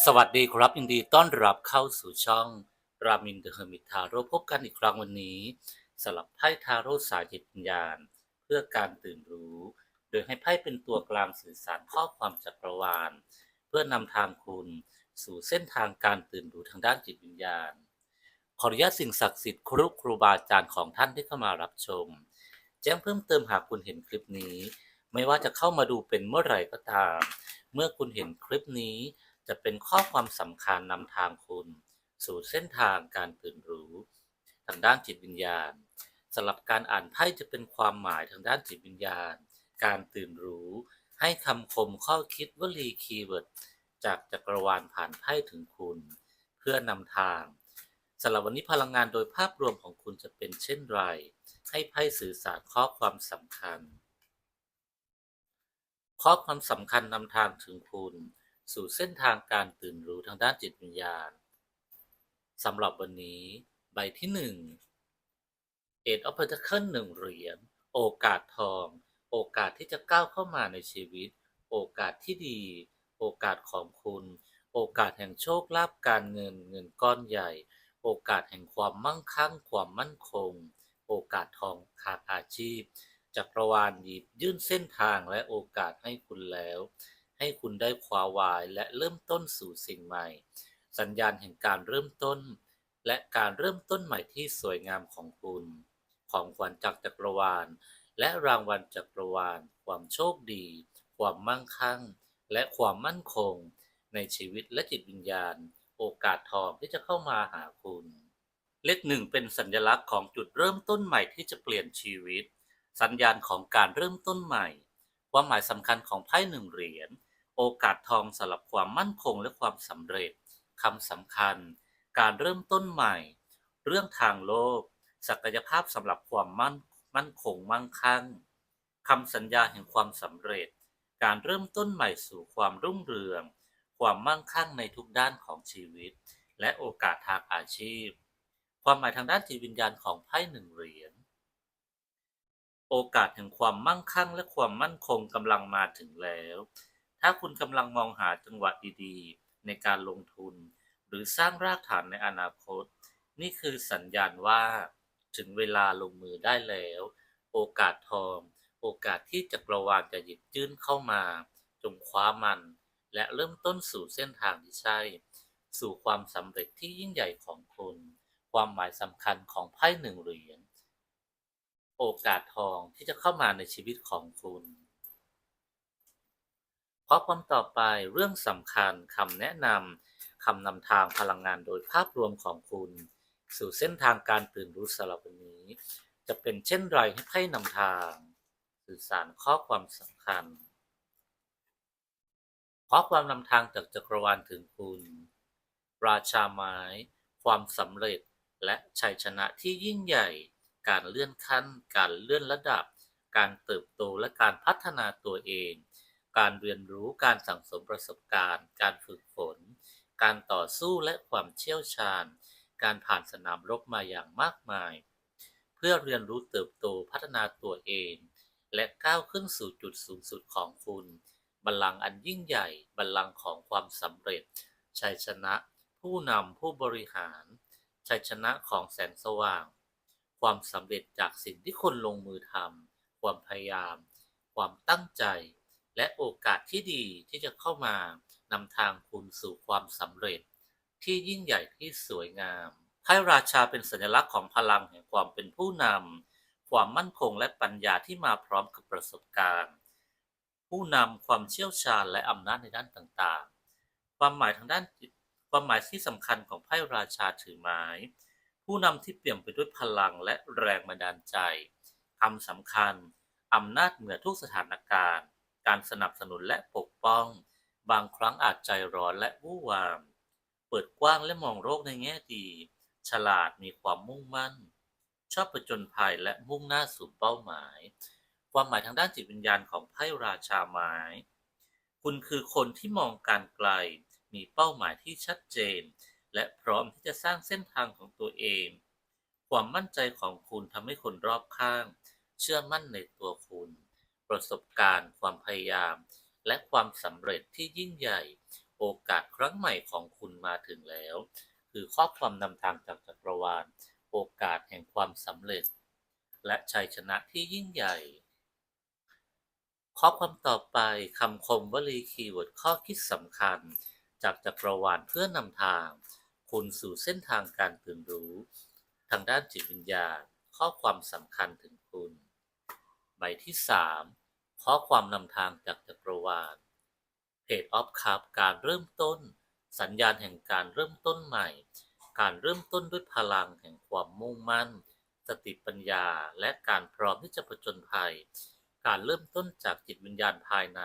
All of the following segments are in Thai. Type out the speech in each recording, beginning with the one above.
สวัสดีครับยินดีต้อนรับเข้าสู่ช่องรามินเดอะเฮอร์มิทาโร่พบกันอีกครั้งวันนี้สลับไพ่ทาโร่สายจิตวิญญาณ เพื่อการตื่นรู้ โดยให้ไพ่เป็นตัวกลางสื่อสารข้อความจักรวาล เพื่อนำทางคุณสู่เส้นทางการตื่นรู้ทางด้านจิตวิญญาณ ขออนุญาตสิ่งศักดิ์สิทธิ์ครุครูบาอาจารย์ของท่านที่เข้ามารับชม แจ้งเพิ่มเติมหากคุณเห็นคลิปนี้ ไม่ว่าจะเข้ามาดูเป็นเมื่อไหร่ก็ตาม เมื่อคุณเห็นคลิปนี้ จะเป็นข้อความสำคัญนำทางคุณ สู่เส้นทางการตื่นรู้ ทางด้านจิตวิญญาณสำหรับการอ่านไพ่จะเป็นความหมายทางด้านจิตวิญญาณ การตื่นรู้ ให้คำคมข้อคิดวลีคีย์เวิร์ดจากจักรวาลผ่านไพ่ถึงคุณ เพื่อนำทางสำหรับวันนี้พลังงานโดยภาพรวมของคุณจะเป็นเช่นไร ให้ไพ่สื่อสารข้อความสำคัญ ข้อความสำคัญนำทางถึงคุณ สู่เส้นทางการตื่นรู้ทางด้านจิตวิญญาณสำหรับวันนี้ใบที่หนึ่งเอ็ดออฟเพนทเคิลหนึ่งเหรียญโอกาสทอง โอกาสที่จะก้าวเข้ามาในชีวิต โอกาสที่ดี โอกาสของคุณ โอกาสแห่งโชคลาภการเงินเงินก้อนใหญ่ โอกาสแห่งความมั่งคั่ง ความมั่นคง โอกาสทองขาดอาชีพจักรวาลหยิบยื่นเส้นทางและโอกาสให้คุณแล้ว ให้คุณได้คว้าวายและเริ่มต้นสู่สิ่งใหม่ สัญญาณแห่งการเริ่มต้น และการเริ่มต้นใหม่ที่สวยงามของคุณ ของขวัญจากจักรวาล และรางวัลจักรวาล ความโชคดี ความมั่งคั่ง และความมั่นคง ในชีวิตและจิตวิญญาณ โอกาสทองที่จะเข้ามาหาคุณ เลขหนึ่งเป็นสัญลักษณ์ของจุดเริ่มต้นใหม่ที่จะเปลี่ยนชีวิต สัญญาณของการเริ่มต้นใหม่ความหมายสำคัญของไพ่หนึ่งเหรียญ โอกาสทองสำหรับความมั่นคงและความสำเร็จคำสำคัญ การเริ่มต้นใหม่ เรื่องทางโลก ศักยภาพสำหรับความมั่นมั่นคงมั่งคั่งคำสัญญาแห่งความสำเร็จ การเริ่มต้นใหม่สู่ความรุ่งเรือง ความมั่งคั่งในทุกด้านของชีวิต และโอกาสทางอาชีพ ความหมายทางด้านจิตวิญญาณของไพ่หนึ่งเหรียญโอกาสแห่งความมั่งคั่งและความมั่นคงกำลังมาถึงแล้ว ถ้าคุณกำลังมองหาจังหวะดีๆ ในการลงทุน หรือสร้างรากฐานในอนาคต นี่คือสัญญาณว่าถึงเวลาลงมือได้แล้ว โอกาสทอง โอกาสที่จักรวาลจะหยิบยื่นเข้ามา จงคว้ามัน และเริ่มต้นสู่เส้นทางที่ใช่ สู่ความสำเร็จที่ยิ่งใหญ่ของคุณ ความหมายสำคัญของไพ่หนึ่งเหรียญโอกาสทองที่จะเข้ามาในชีวิตของคุณ ข้อความต่อไปเรื่องสำคัญคำแนะนำคำนำทางพลังงานโดยภาพรวมของคุณ สู่เส้นทางการตื่นรู้สำหรับวันนี้ จะเป็นเช่นไรให้ไพ่นำทาง สื่อสารข้อความสำคัญ ข้อความนำทางจากจักรวาลถึงคุณ ราชาไม้ ความสำเร็จและชัยชนะที่ยิ่งใหญ่ การเลื่อนขั้น การเลื่อนระดับ การเติบโตและการพัฒนาตัวเอง การเรียนรู้การสั่งสมประสบการณ์ การฝึกฝน การต่อสู้และความเชี่ยวชาญ การผ่านสนามรบมาอย่างมากมาย เพื่อเรียนรู้เติบโตพัฒนาตัวเอง และก้าวขึ้นสู่จุดสูงสุดของคุณ บัลลังก์อันยิ่งใหญ่ บัลลังก์ของความสำเร็จ ชัยชนะ ผู้นำผู้บริหาร ชัยชนะของแสงสว่าง ความสำเร็จจากสิ่งที่คนลงมือทำความพยายาม ความตั้งใจ และโอกาสที่ดีที่จะเข้ามานำทางคุณสู่ความสำเร็จ ที่ยิ่งใหญ่ที่สวยงามไพ่ราชาเป็นสัญลักษณ์ของพลังแห่งความเป็นผู้นำความมั่นคงและปัญญาที่มาพร้อมกับประสบการณ์ ผู้นำความเชี่ยวชาญและอำนาจในด้านต่างๆ ความหมายทางด้านความหมายที่สำคัญของไพ่ราชาถือไม้ผู้นำที่เปี่ยมไปด้วยพลังและแรงบันดาลใจคำสำคัญอำนาจเหนือทุกสถานการณ์ การสนับสนุนและปกป้อง บางครั้งอาจใจร้อนและวู่วาม เปิดกว้างและมองโลกในแง่ดี ฉลาดมีความมุ่งมั่น ชอบประจนภัยและมุ่งหน้าสู่เป้าหมาย ความหมายทางด้านจิตวิญญาณของไพ่ราชาไม้คุณคือคนที่มองการไกล มีเป้าหมายที่ชัดเจน และพร้อมที่จะสร้างเส้นทางของตัวเอง ความมั่นใจของคุณทำให้คนรอบข้าง เชื่อมั่นในตัวคุณ ประสบการณ์ ความพยายาม และความสำเร็จที่ยิ่งใหญ่ โอกาสครั้งใหม่ของคุณมาถึงแล้ว คือข้อความนำทางจากจักรวาล โอกาสแห่งความสำเร็จ และชัยชนะที่ยิ่งใหญ่ ข้อความต่อไปคำคมวลีคีย์เวิร์ดข้อคิดสำคัญ จากจักรวาลเพื่อนำทาง คุณสู่เส้นทางการตื่นรู้ ทางด้านจิตวิญญาณข้อความสำคัญถึงคุณ ใบที่ 3 ขอความนำทางจากจักรวาล Page of Cup การเริ่มต้น สัญญาณแห่งการเริ่มต้นใหม่ การเริ่มต้นด้วยพลังแห่งความมุ่งมั่น สติปัญญาและการพร้อมที่จะผจญภัย การเริ่มต้นจากจิตวิญญาณภายใน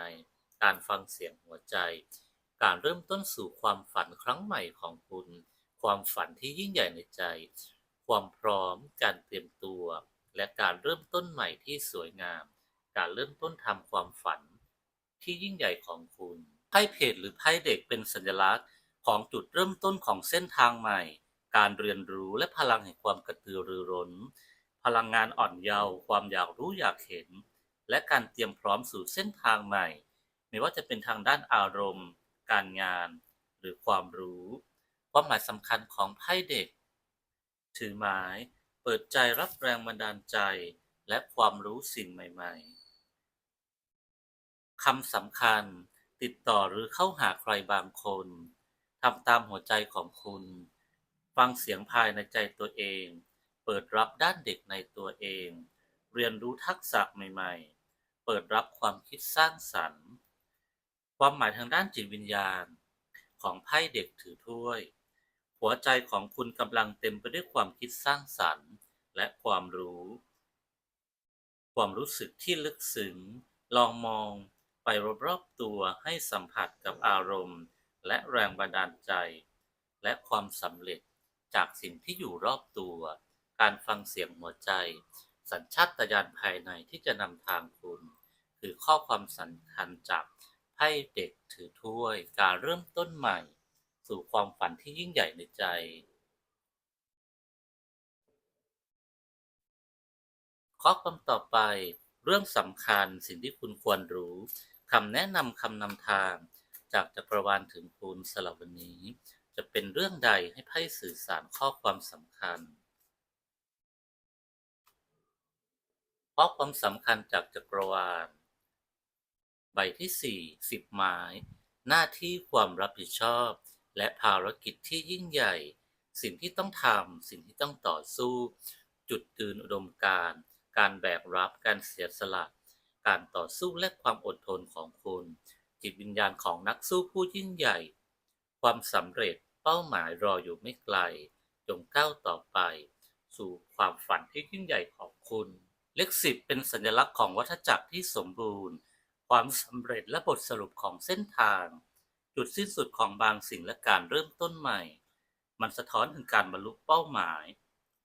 การฟังเสียงหัวใจ การเริ่มต้นสู่ความฝันครั้งใหม่ของคุณ ความฝันที่ยิ่งใหญ่ในใจ ความพร้อม การเตรียมตัว และการเริ่มต้นใหม่ที่สวยงาม การเริ่มต้นทำความฝัน ที่ยิ่งใหญ่ของคุณ ไพ่เพจหรือไพ่เด็กเป็นสัญลักษณ์ ของจุดเริ่มต้นของเส้นทางใหม่ การเรียนรู้และพลังแห่งความกระตือรือร้น พลังงานอ่อนเยาว์ความอยากรู้อยากเห็น และการเตรียมพร้อมสู่เส้นทางใหม่ ไม่ว่าจะเป็นทางด้านอารมณ์ การงาน หรือความรู้ ความหมายสำคัญของไพ่เด็ก ถือไม้เปิดใจรับแรงบันดาลใจและความรู้สิ่งใหม่ ๆ คำสำคัญ ติดต่อหรือเข้าหาใครบางคนทำตามหัวใจของคุณ ฟังเสียงภายในใจตัวเอง เปิดรับด้านเด็กในตัวเอง เรียนรู้ทักษะใหม่ ๆ เปิดรับความคิดสร้างสรรค์ ความหมายทางด้านจิตวิญญาณ ของไพ่เด็กถือถ้วย หัวใจของคุณกำลังเต็มไปด้วยความคิดสร้างสรรค์ และความรู้ ความรู้สึกที่ลึกซึ้งลองมอง ไปรอบๆตัวให้สัมผัสกับอารมณ์ และแรงบันดาลใจ และความสำเร็จจากสิ่งที่อยู่รอบตัว การฟังเสียงหัวใจ สัญชาตญาณภายในที่จะนำทางคุณ คือข้อความสำคัญจากไพ่เด็กถือถ้วย การเริ่มต้นใหม่ สู่ความฝันที่ยิ่งใหญ่ในใจข้อความต่อไป เรื่องสำคัญสิ่งที่คุณควรรู้ คำแนะนำคำนำทาง จากจักรวาลถึงคุณสำหรับวันนี้ จะเป็นเรื่องใดให้ไพ่สื่อสารข้อความสำคัญข้อความสำคัญจากจักรวาล ใบที่ 4 10ไม้หน้าที่ความรับผิดชอบ และภารกิจที่ยิ่งใหญ่ สิ่งที่ต้องทำสิ่งที่ต้องต่อสู้ จุดยืนอุดมการณ์การแบกรับการเสียสละ การต่อสู้และความอดทนของคุณ จิตวิญญาณของนักสู้ผู้ยิ่งใหญ่ ความสำเร็จเป้าหมายรออยู่ไม่ไกล จงก้าวต่อไป สู่ความฝันที่ยิ่งใหญ่ของคุณ เลขสิบเป็นสัญลักษณ์ของวัฏจักรที่สมบูรณ์ ความสำเร็จและบทสรุปของเส้นทาง จุดสิ้นสุดของบางสิ่งและการเริ่มต้นใหม่ มันสะท้อนถึงการบรรลุเป้าหมาย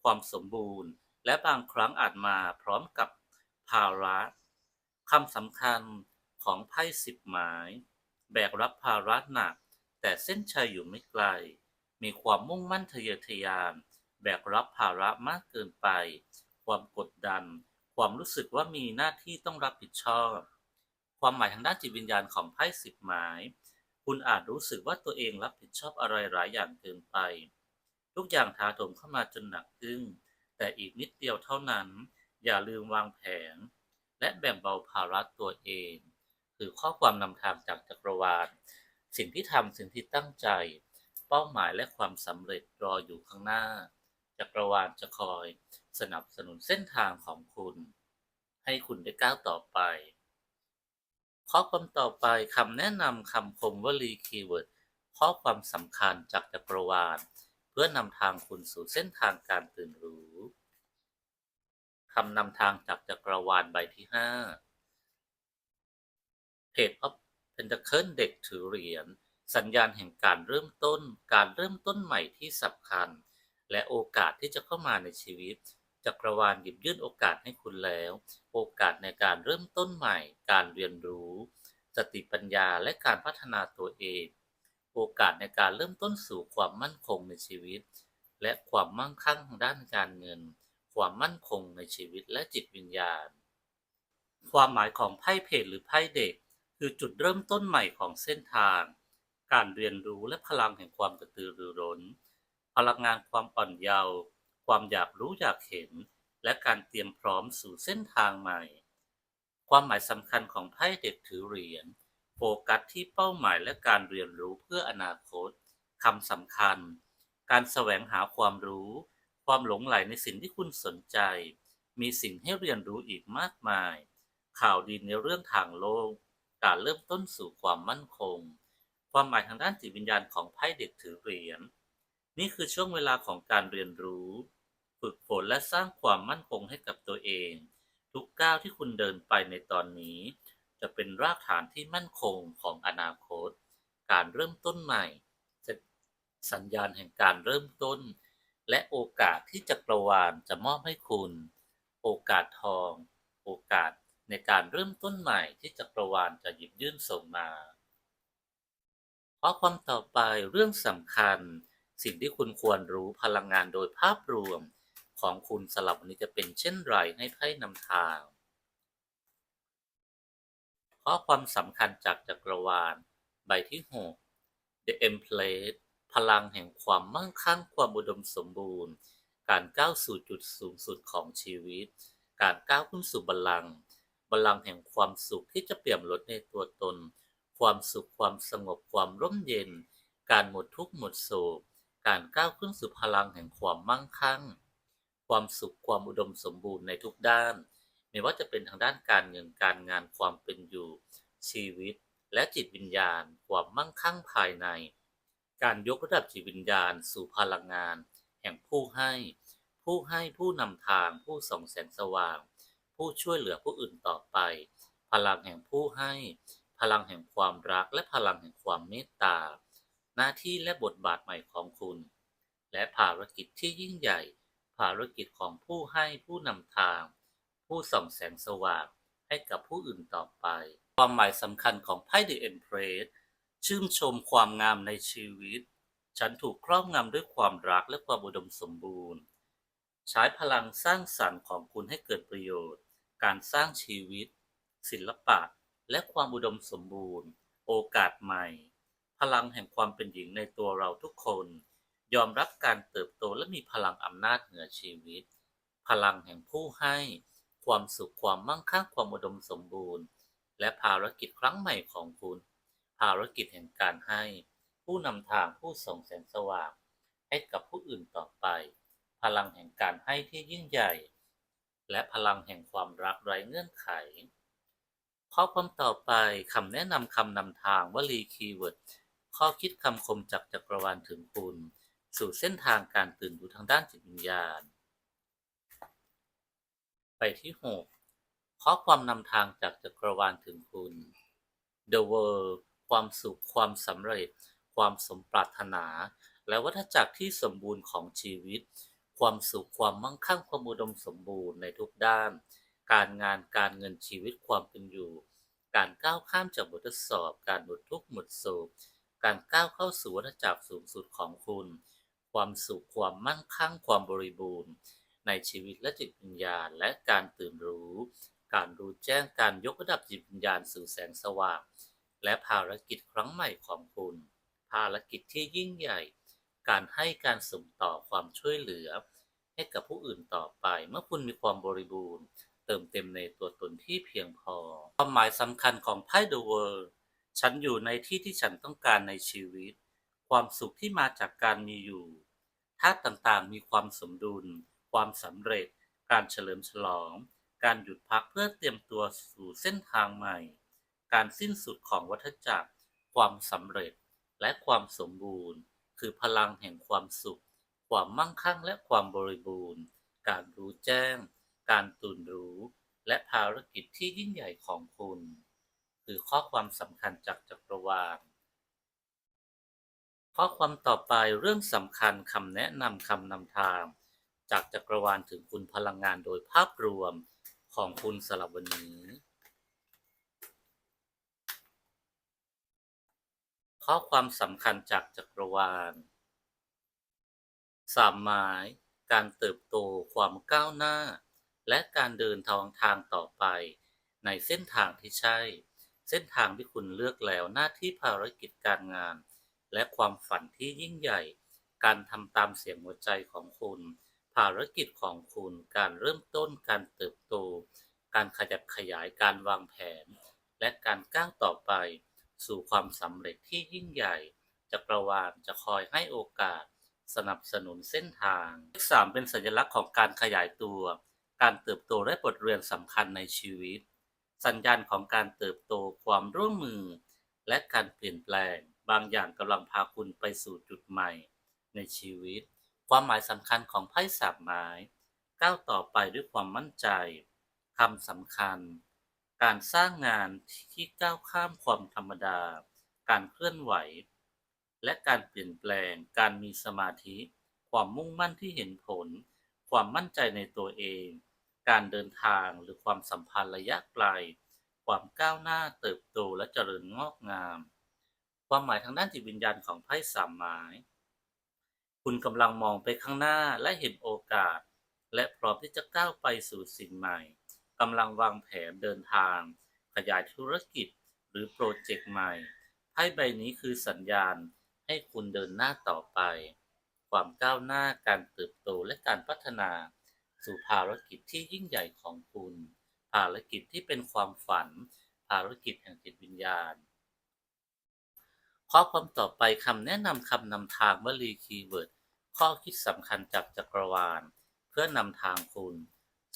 ความสมบูรณ์ และบางครั้งอาจมาพร้อมกับภาระ คำสำคัญของไพ่สิบไม้แบกรับภาระหนัก แต่เส้นชัยอยู่ไม่ไกล มีความมุ่งมั่นทะเยอทะยาน แบกรับภาระมากเกินไป ความกดดัน ความรู้สึกว่ามีหน้าที่ต้องรับผิดชอบ ความหมายทางด้านจิตวิญญาณของไพ่สิบไม้คุณอาจรู้สึกว่าตัวเองรับผิดชอบอะไรหลายอย่างเกินไป ทุกอย่างถาโถมเข้ามาจนหนักอึ้งแต่อีกนิดเดียวเท่านั้น อย่าลืมวางแผน และแบ่งเบาภาระตัวเอง คือข้อความนำทางจากจักรวาล สิ่งที่ทำสิ่งที่ตั้งใจ เป้าหมายและความสำเร็จรออยู่ข้างหน้า จักรวาลจะคอย สนับสนุนเส้นทางของคุณ ให้คุณได้ก้าวต่อไป ข้อความต่อไปคำแนะนำคำคมวลีคีย์เวิร์ดข้อความสำคัญจากจักรวาล เพื่อนำทางคุณสู่เส้นทางการตื่นรู้ คำนำทางจากจักรวาลใบที่ห้า Page of Pentacle เด็กถือเหรียญสัญญาณแห่งการเริ่มต้น การเริ่มต้นใหม่ที่สำคัญ และโอกาสที่จะเข้ามาในชีวิต จักรวาลหยิบยื่นโอกาสให้คุณแล้ว โอกาสในการเริ่มต้นใหม่ การเรียนรู้ สติปัญญาและการพัฒนาตัวเอง โอกาสในการเริ่มต้นสู่ความมั่นคงในชีวิต และความมั่งคั่งทางด้านการเงิน ความมั่นคงในชีวิตและจิตวิญญาณ ความหมายของไพ่เพจหรือไพ่เด็ก คือจุดเริ่มต้นใหม่ของเส้นทาง การเรียนรู้และพลังแห่งความกระตือรือร้น พลังงานความอ่อนเยาว์ความอยากรู้อยากเห็น และการเตรียมพร้อมสู่เส้นทางใหม่ ความหมายสำคัญของไพ่เด็กถือเหรียญโฟกัสที่เป้าหมายและการเรียนรู้เพื่ออนาคตคำสำคัญ การแสวงหาความรู้ ความหลงใหลในสิ่งที่คุณสนใจ มีสิ่งให้เรียนรู้อีกมากมาย ข่าวดีในเรื่องทางโลก การเริ่มต้นสู่ความมั่นคง ความหมายทางด้านจิตวิญญาณของไพ่เด็กถือเหรียญ นี่คือช่วงเวลาของการเรียนรู้ ฝึกฝนและสร้างความมั่นคงให้กับตัวเอง ทุกก้าวที่คุณเดินไปในตอนนี้ จะเป็นรากฐานที่มั่นคงของอนาคต การเริ่มต้นใหม่สัญญาณแห่งการเริ่มต้น และโอกาสที่จักรวาลจะมอบให้คุณ โอกาสทอง โอกาสในการเริ่มต้นใหม่ที่จักรวาลจะหยิบยื่นส่งมาข้อความต่อไปเรื่องสำคัญ สิ่งที่คุณควรรู้พลังงานโดยภาพรวมของคุณสลับวันนี้จะเป็นเช่นไรให้ไพ่นำทางข้อความสำคัญจากจักรวาล ใบที่ 6 The Empress พลังแห่งความมั่งคั่งความอุดมสมบูรณ์ การก้าวสู่จุดสูงสุดของชีวิต การก้าวขึ้นสู่บัลลังก์บัลลังก์แห่งความสุขที่จะเปี่ยมล้นในตัวตน ความสุขความสงบความร่มเย็น การหมดทุกข์หมดโศก การก้าวขึ้นสู่พลังแห่งความมั่งคั่ง ความสุขความอุดมสมบูรณ์ในทุกด้าน ไม่ว่าจะเป็นทางด้านการเงินการงานความเป็นอยู่ ชีวิต และจิตวิญญาณ ความมั่งคั่งภายใน การยกระดับจิตวิญญาณสู่พลังงาน แห่งผู้ให้ ผู้ให้ผู้นำทางผู้ส่องแสงสว่าง ผู้ช่วยเหลือผู้อื่นต่อไป พลังแห่งผู้ให้ พลังแห่งความรักและพลังแห่งความเมตตา หน้าที่และบทบาทใหม่ของคุณ และภารกิจที่ยิ่งใหญ่ ภารกิจของผู้ให้ผู้นำทาง ผู้ส่องแสงสว่างให้กับผู้อื่นต่อไป ความหมายสำคัญของไพ่ The Empress ชื่นชมความงามในชีวิต ฉันถูกครอบงำด้วยความรักและความอุดมสมบูรณ์ ใช้พลังสร้างสรรค์ของคุณให้เกิดประโยชน์ การสร้างชีวิต ศิลปะ และความอุดมสมบูรณ์ โอกาสใหม่ พลังแห่งความเป็นหญิงในตัวเราทุกคน ยอมรับการเติบโตและมีพลังอำนาจเหนือชีวิต พลังแห่งผู้ให้ ความสุขความมั่งคั่งความอุดมสมบูรณ์ และภารกิจครั้งใหม่ของคุณารกิจแห่งการให้ ผู้นำทางผู้ส่งแสงสว่าง ให้กับผู้อื่นต่อไป พลังแห่งการให้ที่ยิ่งใหญ่ และพลังแห่งความรักไร้เงื่อนไข ข้อความต่อไปคำแนะนำคำนำทางวลีคีย์เวิร์ดข้อคิดคำคมจากจักรวาลถึงคุณ สู่เส้นทางการตื่นรู้ทางด้านจิตวิญญาณ ไปที่ 6 ข้อความนำทางจากจักรวาลถึงคุณ The World ความสุข ความสำเร็จ ความสมปรารถนา และวัฏจักรที่สมบูรณ์ของชีวิต ความสุข ความมั่งคั่ง ความอุดมสมบูรณ์ในทุกด้าน การงาน การเงินชีวิต ความเป็นอยู่ การก้าวข้ามจากบททดสอบ การหมดทุกข์หมดโศก การก้าวเข้าสู่วัฏจักรสูงสุดของคุณ ความสุข ความมั่งคั่ง ความบริบูรณ์ ในชีวิตและจิตวิญญาณ และการตื่นรู้ การรู้แจ้ง การยกระดับจิตวิญญาณสู่แสงสว่าง และภารกิจครั้งใหม่ของคุณ ภารกิจที่ยิ่งใหญ่ การให้การส่งต่อความช่วยเหลือ ให้กับผู้อื่นต่อไป เมื่อคุณมีความบริบูรณ์ เติมเต็มในตัวตนที่เพียงพอ ความหมายสำคัญของไพ่ The World ฉันอยู่ในที่ที่ฉันต้องการในชีวิต ความสุขที่มาจากการมีอยู่ธาตุต่างๆ มีความสมดุล ความสำเร็จ การเฉลิมฉลอง การหยุดพักเพื่อเตรียมตัวสู่เส้นทางใหม่ การสิ้นสุดของวัฏจักร ความสำเร็จและความสมบูรณ์ คือพลังแห่งความสุข ความมั่งคั่งและความบริบูรณ์ การรู้แจ้ง การตื่นรู้ และภารกิจที่ยิ่งใหญ่ของคุณ คือข้อความสำคัญจากจักรวาลข้อความต่อไปเรื่องสำคัญคำแนะนำคำนำทาง จากจักรวาลถึงคุณพลังงานโดยภาพรวมของคุณสำหรับวันนี้ ข้อความสำคัญจากจักรวาลสามหมายการเติบโตความก้าวหน้า และการเดินทางทางต่อไป ในเส้นทางที่ใช่ เส้นทางที่คุณเลือกแล้วหน้าที่ภารกิจการงาน และความฝันที่ยิ่งใหญ่ การทำตามเสียงหัวใจของคุณ ภารกิจของคุณการเริ่มต้นการเติบโต การขยับขยายการวางแผน และการก้าวต่อไป สู่ความสำเร็จที่ยิ่งใหญ่จักรวาลจะคอยให้โอกาส สนับสนุนเส้นทางเลขสามเป็นสัญลักษณ์ของการขยายตัว การเติบโตและบทเรียนสำคัญในชีวิต สัญญาณของการเติบโตความร่วมมือ และการเปลี่ยนแปลง บางอย่างกำลังพาคุณไปสู่จุดใหม่ ในชีวิต ความหมายสำคัญของไพ่สามไม้ก้าวต่อไปด้วยความมั่นใจคำสำคัญ การสร้างงานที่ก้าวข้ามความธรรมดา การเคลื่อนไหว และการเปลี่ยนแปลง การมีสมาธิ ความมุ่งมั่นที่เห็นผล ความมั่นใจในตัวเอง การเดินทางหรือความสัมพันธ์ระยะไกล ความก้าวหน้าเติบโตและเจริญงอกงาม ความหมายทางด้านจิตวิญญาณของไพ่สามไม้คุณกำลังมองไปข้างหน้าและเห็นโอกาส และพร้อมที่จะก้าวไปสู่สิ่งใหม่ กำลังวางแผนเดินทาง ขยายธุรกิจหรือโปรเจกต์ใหม่ไพ่ใบนี้คือสัญญาณให้คุณเดินหน้าต่อไป ความก้าวหน้าการเติบโตและการพัฒนา สู่ภารกิจที่ยิ่งใหญ่ของคุณ ภารกิจที่เป็นความฝัน ภารกิจแห่งจิตวิญญาณข้อความต่อไปคำแนะนำคำนำทางวลีคีย์เวิร์ดข้อคิดสำคัญจากจักรวาล เพื่อนำทางคุณ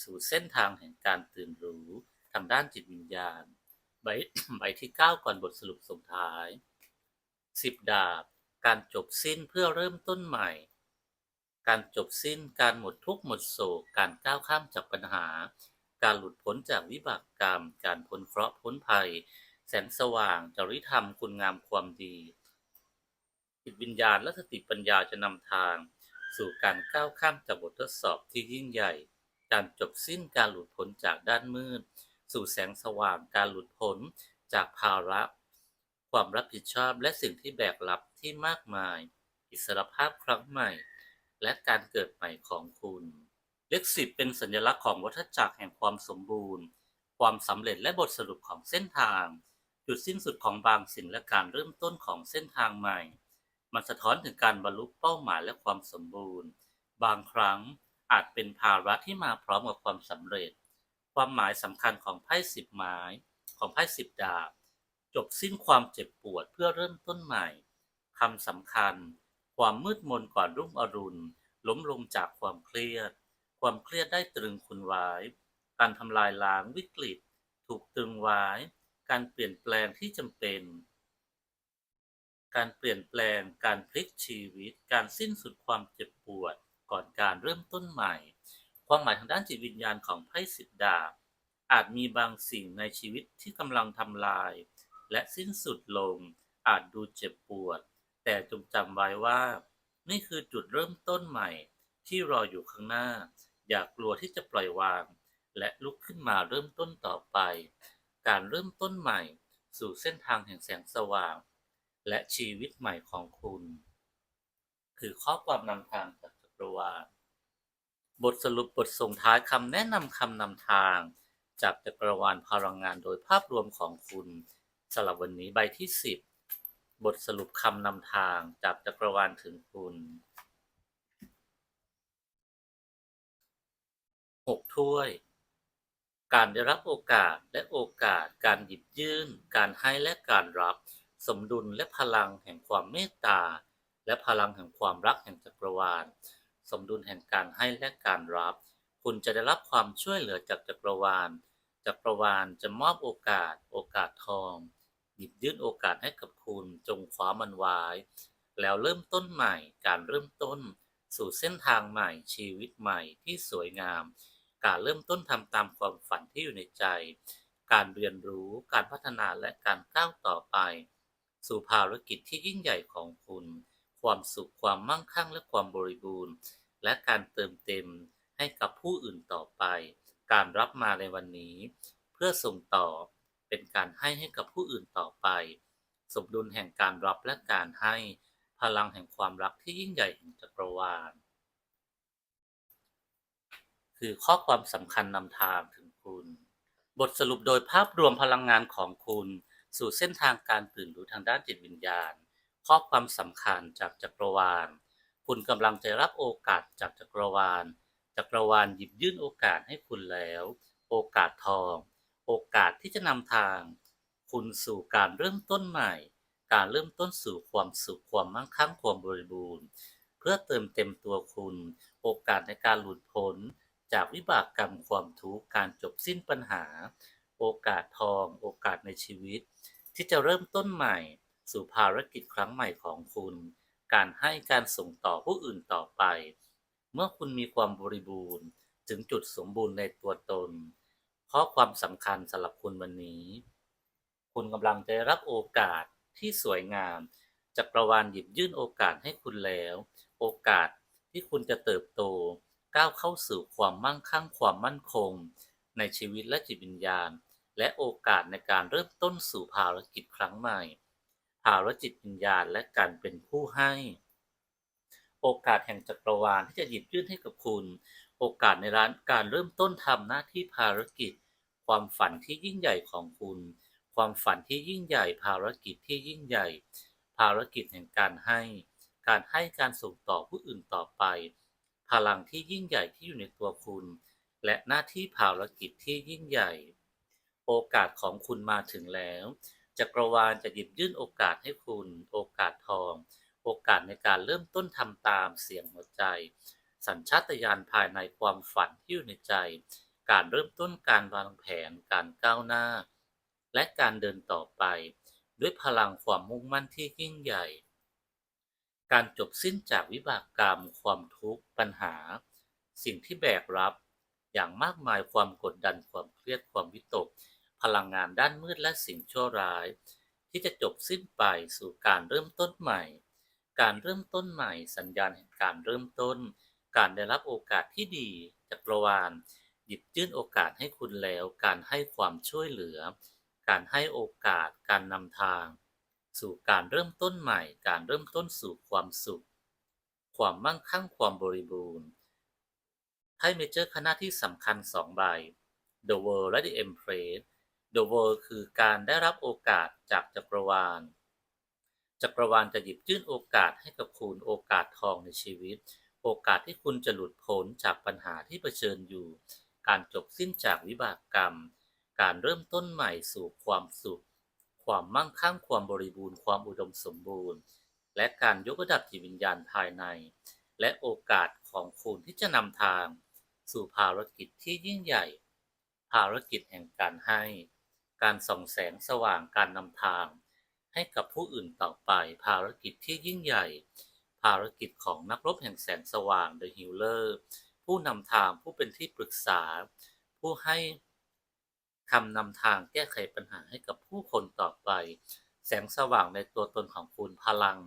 สู่เส้นทางแห่งการตื่นรู้ทางด้านจิตวิญญาณ ใบใบที่ 9 ก่อนบทสรุปส่งท้าย 10 ดาบ การจบสิ้นเพื่อเริ่มต้นใหม่ การจบสิ้นการหมดทุกข์หมดโศก การก้าวข้ามจากปัญหา การหลุดพ้นจากวิบากกรรม การพ้นเคราะห์พ้นภัย แสงสว่าง จริยธรรมคุณงามความดีจิตวิญญาณและสติปัญญาจะนำทาง สู่การก้าวข้ามจากบททดสอบที่ยิ่งใหญ่ การจบสิ้นการหลุดพ้นจากด้านมืด สู่แสงสว่างการหลุดพ้นจากภาระความรับผิดชอบและสิ่งที่แบกรับที่มากมาย อิสรภาพครั้งใหม่ และการเกิดใหม่ของคุณ เลขสิบเป็นสัญลักษณ์ของวัฏจักรแห่งความสมบูรณ์ ความสำเร็จและบทสรุปของเส้นทาง จุดสิ้นสุดของบางสิ่งและการเริ่มต้นของเส้นทางใหม่ มันสะท้อนถึงการบรรลุเป้าหมายและความสมบูรณ์ บางครั้ง อาจเป็นภาระที่มาพร้อมกับความสำเร็จ ความหมายสำคัญของไพ่สิบไม้ของไพ่สิบดาบ จบสิ้นความเจ็บปวดเพื่อเริ่มต้นใหม่คำสำคัญ ความมืดมนก่อนรุ่งอรุณ ล้มลงจากความเครียด ความเครียดได้ตรึงคุณไว้ การทำลายล้างวิกฤต ถูกตรึงไว้ การเปลี่ยนแปลงที่จำเป็น การเปลี่ยนแปลง การพลิกชีวิต การสิ้นสุดความเจ็บปวด ก่อนการเริ่มต้นใหม่ ความหมายทางด้านจิตวิญญาณของไพ่สิบดาบ อาจมีบางสิ่งในชีวิตที่กำลังทำลาย และสิ้นสุดลง อาจดูเจ็บปวด แต่จงจำไว้ว่า นี่คือจุดเริ่มต้นใหม่ ที่รออยู่ข้างหน้า อย่ากลัวที่จะปล่อยวาง และลุกขึ้นมาเริ่มต้นต่อไป การเริ่มต้นใหม่ สู่เส้นทางแห่งแสงสว่าง และชีวิตใหม่ของคุณ คือข้อความนำทางจาก จักรวาบทสรุปบทส่งท้ายคำแนะนำคำนำทาง จากจักรวาลพลังงานโดยภาพรวมของคุณสำหรับวันนี้ใบที่ 10 บทสรุปคำนำทางจากจักรวาลถึงคุณหกถ้วย การได้รับโอกาสและโอกาส การหยิบยื่น การให้และการรับ สมดุลและพลังแห่งความเมตตา และพลังแห่งความรักแห่งจักรวาล สมดุลแห่งการให้และการรับ คุณจะได้รับความช่วยเหลือจากจักรวาล จักรวาลจะมอบโอกาส โอกาสทอง หยิบยื่นโอกาสให้กับคุณ จงคว้ามันไว้ แล้วเริ่มต้นใหม่ การเริ่มต้น สู่เส้นทางใหม่ ชีวิตใหม่ที่สวยงาม การเริ่มต้นทำตามความฝันที่อยู่ในใจ การเรียนรู้ การพัฒนาและการก้าวต่อไป สู่ภารกิจที่ยิ่งใหญ่ของคุณ ความสุขความมั่งคั่งและความบริบูรณ์ และการเติมเต็มให้กับผู้อื่นต่อไป การรับมาในวันนี้ เพื่อส่งต่อเป็นการให้ให้กับผู้อื่นต่อไป สมดุลแห่งการรับและการให้ พลังแห่งความรักที่ยิ่งใหญ่แห่งจักรวาล คือข้อความสำคัญนำทางถึงคุณ บทสรุปโดยภาพรวมพลังงานของคุณ สู่เส้นทางการตื่นรู้ทางด้านจิตวิญญาณ ข้อความสำคัญจากจักรวาล คุณกำลังจะรับโอกาสจากจักรวาล จักรวาลหยิบยื่นโอกาสให้คุณแล้ว โอกาสทอง โอกาสที่จะนำทาง คุณสู่การเริ่มต้นใหม่ การเริ่มต้นสู่ความสุขความมั่งคั่งความบริบูรณ์ เพื่อเติมเต็มตัวคุณ โอกาสในการหลุดพ้น จากวิบากกรรมความทุกข์การจบสิ้นปัญหา โอกาสทอง โอกาสในชีวิต ที่จะเริ่มต้นใหม่ สู่ภารกิจครั้งใหม่ของคุณ การให้การส่งต่อผู้อื่นต่อไป เมื่อคุณมีความบริบูรณ์ ถึงจุดสมบูรณ์ในตัวตน ข้อความสำคัญสำหรับคุณวันนี้ คุณกำลังได้รับโอกาสที่สวยงามจักรวาลหยิบยื่นโอกาสให้คุณแล้ว โอกาสที่คุณจะเติบโต ก้าวเข้าสู่ความมั่งคั่งความมั่นคง ในชีวิตและจิตวิญญาณ และโอกาสในการเริ่มต้นสู่ภารกิจครั้งใหม่ ภารจิตวิญญาณและการเป็นผู้ให้ โอกาสแห่งจักรวาลที่จะหยิบยื่นให้กับคุณ โอกาสในร้านการเริ่มต้นทำหน้าที่ภารกิจ ความฝันที่ยิ่งใหญ่ของคุณ ความฝันที่ยิ่งใหญ่ ภารกิจที่ยิ่งใหญ่ ภารกิจแห่งการให้ การให้การส่งต่อผู้อื่นต่อไป พลังที่ยิ่งใหญ่ที่อยู่ในตัวคุณ และหน้าที่ภารกิจที่ยิ่งใหญ่ โอกาสของคุณมาถึงแล้ว จักรวาลจะหยิบยื่นโอกาสให้คุณ โอกาสทอง โอกาสในการเริ่มต้นทำตามเสียงหัวใจ สัญชาตญาณภายในความฝันที่อยู่ในใจ การเริ่มต้นการวางแผน การก้าวหน้า และการเดินต่อไป ด้วยพลังความมุ่งมั่นที่ยิ่งใหญ่ การจบสิ้นจากวิบากกรรม ความทุกข์ปัญหา สิ่งที่แบกรับ อย่างมากมายความกดดันความเครียดความวิตก พลังงานด้านมืดและสิ่งชั่วร้าย ที่จะจบสิ้นไปสู่การเริ่มต้นใหม่ การเริ่มต้นใหม่สัญญาณแห่งการเริ่มต้น การได้รับโอกาสที่ดีจักรวาลหยิบยื่นโอกาสให้คุณแล้ว การให้ความช่วยเหลือ การให้โอกาส การนำทาง สู่การเริ่มต้นใหม่ การเริ่มต้นสู่ความสุข ความมั่งคั่งความบริบูรณ์ไพ่เมเจอร์คณะที่สำคัญสองใบ The World และ The Empress The World คือการได้รับโอกาสจากจักรวาล จักรวาลจะหยิบยื่นโอกาสให้กับคุณโอกาสทองในชีวิต โอกาสที่คุณจะหลุดพ้นจากปัญหาที่เผชิญอยู่ การจบสิ้นจากวิบากกรรม การเริ่มต้นใหม่สู่ความสุข ความมั่งคั่งความบริบูรณ์ความอุดมสมบูรณ์ และการยกระดับจิตวิญญาณภายใน และโอกาสของคุณที่จะนำทาง สู่ภารกิจที่ยิ่งใหญ่ ภารกิจแห่งการให้ การส่องแสงสว่างการนำทาง ให้กับผู้อื่นต่อไป ภารกิจที่ยิ่งใหญ่ ภารกิจของนักรบแห่งแสงสว่าง The Healer ผู้นำทางผู้เป็นที่ปรึกษา ผู้ให้คำนำทางแก้ไขปัญหาให้กับผู้คนต่อไป แสงสว่างในตัวตนของคุณพลัง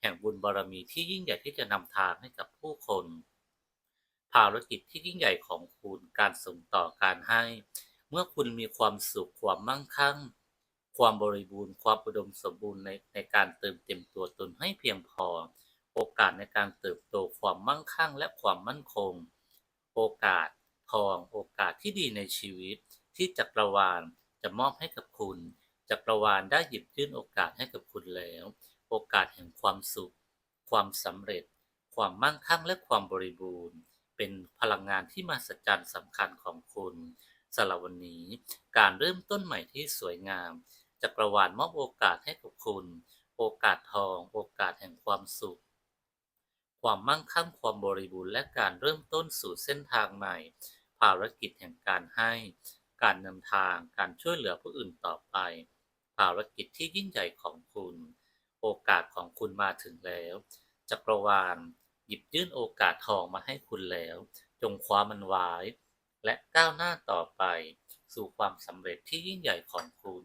แห่งบุญบารมีที่ยิ่งใหญ่ที่จะนำทางให้กับผู้คน ภารกิจที่ยิ่งใหญ่ของคุณการส่งต่อการให้ เมื่อคุณมีความสุขความมั่งคั่ง ความบริบูรณ์ ความอุดมสมบูรณ์ในในการเติมเต็มตัวตนให้เพียงพอ โอกาสในการเติบโตความมั่งคั่งและความมั่นคง โอกาสทอง โอกาสที่ดีในชีวิต ที่จักรวาลจะมอบให้กับคุณ จักรวาลได้หยิบยื่นโอกาสให้กับคุณแล้ว โอกาสแห่งความสุข ความสำเร็จ ความมั่งคั่งและความบริบูรณ์ เป็นพลังงานที่มหัศจรรย์สำคัญของคุณ สำหรับวันนี้การเริ่มต้นใหม่ที่สวยงามจักรวาลมอบโอกาสให้กับคุณ โอกาสทอง โอกาสแห่งความสุข ความมั่งคั่งความบริบูรณ์และการเริ่มต้นสู่เส้นทางใหม่ ภารกิจแห่งการให้ การนำทางการช่วยเหลือผู้อื่นต่อไป ภารกิจที่ยิ่งใหญ่ของคุณ โอกาสของคุณมาถึงแล้ว จักรวาล หยิบยื่นโอกาสทองมาให้คุณแล้ว จงคว้ามันไว้ และก้าวหน้าต่อไป สู่ความสำเร็จที่ยิ่งใหญ่ของคุณ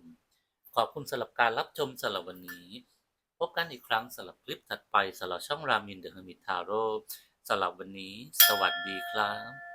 ขอบคุณสำหรับการรับชมสำหรับวันนี้ พบกันอีกครั้งสำหรับคลิปถัดไปสำหรับช่องรามินเดอะเฮอร์มิทาโร่สำหรับวันนี้ สวัสดีครับ